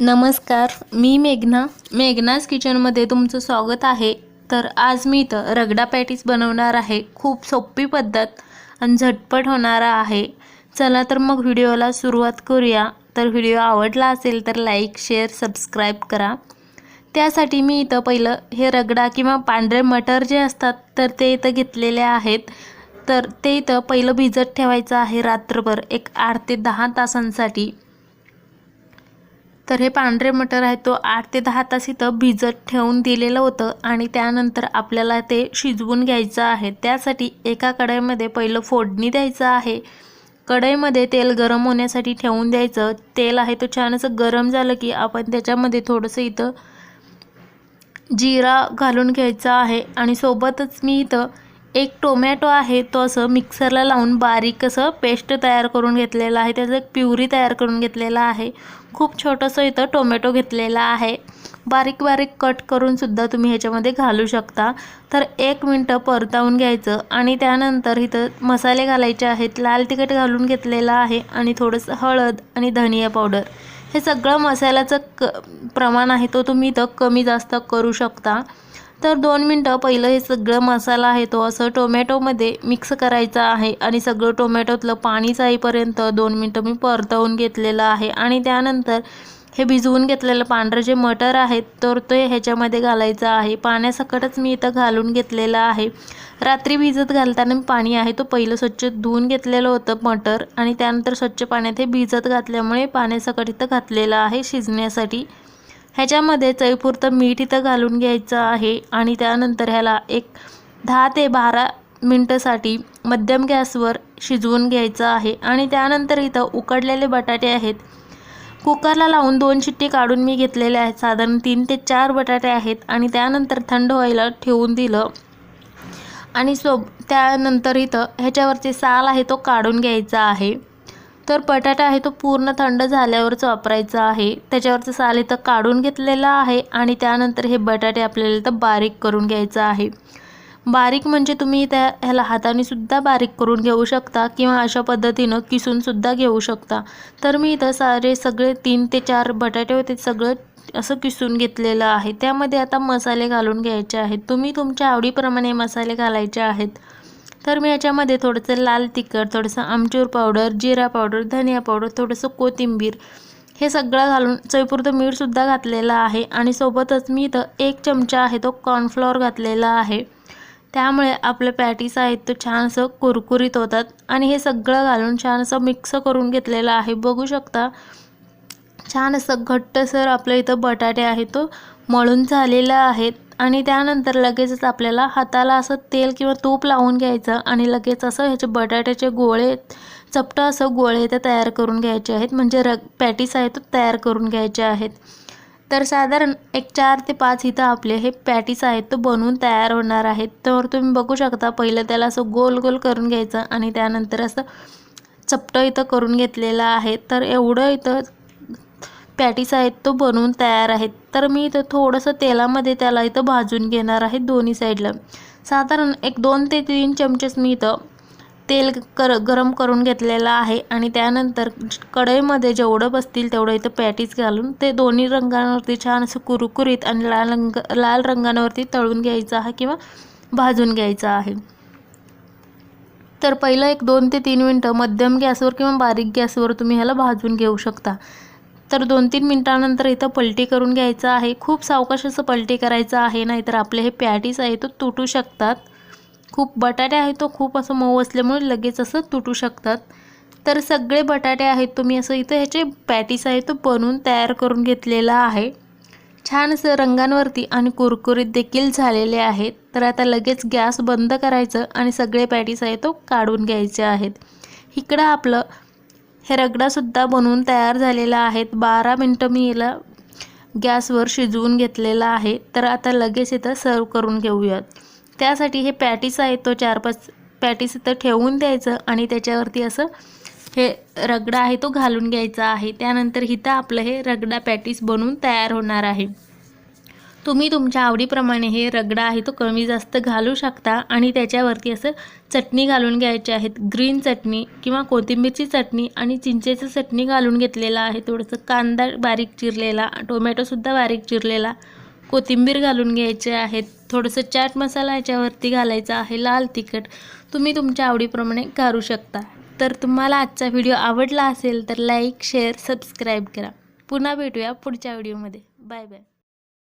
नमस्कार मी मेघना. मेघनाज किचनमध्ये तुमचं स्वागत आहे. तर आज मी इथं रगडा पॅटीस बनवणार आहे. खूप सोपी पद्धत आणि झटपट होणारा आहे. चला तर मग व्हिडिओला सुरुवात करूया. तर व्हिडिओ आवडला असेल तर लाईक शेअर सबस्क्राईब करा. त्यासाठी मी इथं पहिलं हे रगडा किंवा पांढरे मटर जे असतात तर ते इथं घेतलेले आहेत. तर ते इथं पहिलं भिजत ठेवायचं आहे रात्रभर एक आठ ते दहा तासांसाठी. तर हे पांढरे मटर आहे तो आठ ते दहा तास इथं भिजत ठेवून दिलेलं होतं आणि त्यानंतर आपल्याला ते शिजवून घ्यायचं आहे. त्यासाठी एका कढईमध्ये पहिलं फोडणी द्यायचं आहे. कढईमध्ये तेल गरम होण्यासाठी ठेवून द्यायचं. तेल आहे तो छान असं गरम झालं की आपण त्याच्यामध्ये थोडंसं इथं जिरा घालून घ्यायचा आहे. आणि सोबतच मी इथं एक टोमॅटो आहे तो असं मिक्सरला लावून बारीक असं पेस्ट तयार करून घेतलेला आहे. त्याचं एक प्युरी तयार करून घेतलेला आहे. खूप छोटंसं इथं टोमॅटो घेतलेला आहे. बारीक बारीक कट करून सुद्धा तुम्ही ह्याच्यामध्ये घालू शकता. तर एक मिनटं परतावून घ्यायचं आणि त्यानंतर इथं मसाले घालायचे आहेत. लाल तिखट घालून घेतलेलं आहे आणि थोडंसं हळद आणि धनिया पावडर. हे सगळं मसाल्याचं क प्रमाण आहे तो तुम्ही इथं कमी जास्त करू शकता. तर दोन मिनटं पहिलं हे सगळं मसाला आहे तो असं टोमॅटोमध्ये मिक्स करायचा आहे. आणि सगळं टोमॅटोतलं पाणी जाईपर्यंत दोन मिनटं मी परतवून घेतलेलं आहे. आणि त्यानंतर हे भिजवून घेतलेलं पांढरं जे मटर आहेत तर ते ह्याच्यामध्ये घालायचं आहे. पाण्यासकटच मी इथं घालून घेतलेलं आहे. रात्री भिजत घालताना मी पाणी आहे तो पहिलं स्वच्छ धुवून घेतलेलं होतं मटर. आणि त्यानंतर स्वच्छ पाण्यात हे भिजत घातल्यामुळे पाण्यासकट इथं घातलेलं आहे शिजण्यासाठी. ह्याच्यामध्ये चवीपुरतं मीठ इथं घालून घ्यायचं आहे आणि त्यानंतर ह्याला एक दहा ते बारा मिनटंसाठी मध्यम गॅसवर शिजवून घ्यायचं आहे. आणि त्यानंतर इथं उकडलेले बटाटे आहेत. कुकरला लावून दोन शिट्टी काढून मी घेतलेले आहेत. साधारण तीन ते चार बटाटे आहेत आणि त्यानंतर थंड व्हायला ठेवून दिलं. आणि सोब त्यानंतर इथं ह्याच्यावरचे साल आहे तो काढून घ्यायचा आहे. तर बटाटा आहे तो पूर्ण थंड झाल्यावरच वापरायचा आहे. त्याच्यावरचं साल इथं काढून घेतलेलं आहे आणि त्यानंतर हे बटाटे आपल्याला इथं बारीक करून घ्यायचं आहे. बारीक म्हणजे तुम्ही त्या ह्याला हातानेसुद्धा बारीक करून घेऊ शकता किंवा अशा पद्धतीनं किसूनसुद्धा घेऊ शकता. तर मी इथं सारे सगळे तीन ते चार बटाटे होते सगळं असं किसून घेतलेलं आहे. त्यामध्ये आता मसाले घालून घ्यायचे आहेत. तुम्ही तुमच्या आवडीप्रमाणे मसाले घालायचे आहेत. तर मी याच्यामध्ये थोडंसं लाल तिखट थोडंसं आमचूर पावडर जिरा पावडर धनिया पावडर थोडंसं कोथिंबीर हे सगळं घालून चवीपुरतं मीठसुद्धा घातलेलं आहे. आणि सोबतच मी इथं एक चमचा आहे तो कॉर्नफ्लॉवर घातलेला आहे. त्यामुळे आपले पॅटीस आहेत तो छान असं कुरकुरीत होतात. आणि हे सगळं घालून छान असं मिक्स करून घेतलेलं आहे. बघू शकता छान असं घट्टसर आपल्या इथं बटाटे आहे तो मळून झालेला आहेत. आणि त्यानंतर लगेचच आपल्याला हाताला असं तेल किंवा तूप लावून घ्यायचं आणि लगेच असं ह्याचे बटाट्याचे गोळे चपटं असं गोळे इथं तयार करून घ्यायचे आहेत. म्हणजे रग पॅटीस आहे तो तयार करून घ्यायचे आहेत. तर साधारण एक चार ते पाच इथं आपले हे पॅटीस आहेत तो बनवून तयार होणार आहेत. तर तुम्ही बघू शकता पहिलं त्याला असं गोल गोल करून घ्यायचं आणि त्यानंतर असं चपटं इथं करून घेतलेलं आहे. तर एवढं इथं पॅटीस आहेत तो बनवून तयार आहेत तर मी इथं थोडंसं तेलामध्ये त्याला इथं भाजून घेणार आहे दोन्ही साईडला साधारण एक दोन ते तीन चमचेच मी इथं तेल कर गरम करून घेतलेलं आहे आणि त्यानंतर कढईमध्ये जेवढं बसतील तेवढं इथं पॅटीस घालून ते दोन्ही रंगांवरती छान असं कुरकुरीत आणि लाल रंग लाल रंगांवरती तळून घ्यायचं आहे किंवा भाजून घ्यायचं आहे. तर पहिलं एक दोन ते तीन मिनटं मध्यम गॅसवर किंवा बारीक गॅसवर तुम्ही ह्याला भाजून घेऊ शकता. तर दोन तीन मिनटानंतर इथं पलटी करून घ्यायचं आहे. खूप सावकाश असं पलटी करायचं आहे नाहीतर आपले हे पॅटीस आहे तो तुटू शकतात. खूप बटाटे आहेत तो खूप असं मऊ असल्यामुळे लगेच असं तुटू शकतात. तर सगळे बटाटे आहेत तुम्ही असं इथं ह्याचे पॅटीस आहे तो बनवून तयार करून घेतलेला आहे. छान असं रंगांवरती आणि कुरकुरीत देखील झालेले आहेत. तर आता लगेच गॅस बंद करायचं आणि सगळे पॅटीस आहे तो काढून घ्यायचे आहेत. इकडं आपलं हे रगडासुद्धा बनवून तयार झालेला आहेत बारा मिनटं मी याला गॅसवर शिजवून घेतलेला आहे. तर आता लगेच इथं सर्व करून घेऊयात. त्यासाठी हे पॅटीस आहेत तो चार पाच पॅटीस इथं ठेवून द्यायचं आणि त्याच्यावरती असं हे रगडा आहे तो घालून घ्यायचा आहे. त्यानंतर इथं आपलं हे रगडा पॅटीस बनवून तयार होणार आहे. तुम्ही तुमच्या आवडीप्रमाणे हे रगडा आहे तो कमी जास्त घालू शकता आणि त्याच्यावरती असं चटणी घालून घ्यायची आहेत. ग्रीन चटणी किंवा कोथिंबीरची चटणी आणि चिंचेचं चटणी घालून घेतलेलं आहे. थोडंसं कांदा बारीक चिरलेला टोमॅटोसुद्धा बारीक चिरलेला. कोथिंबीर घालून घ्यायचे आहेत. थोडंसं चाट मसाला याच्यावरती घालायचा आहे लाल तिखट. तुम्ही तुमच्या आवडीप्रमाणे घालू शकता. तर तुम्हाला आजचा व्हिडिओ आवडला असेल तर लाईक शेअर सबस्क्राईब करा. पुन्हा भेटूया पुढच्या व्हिडिओमध्ये. Bye bye.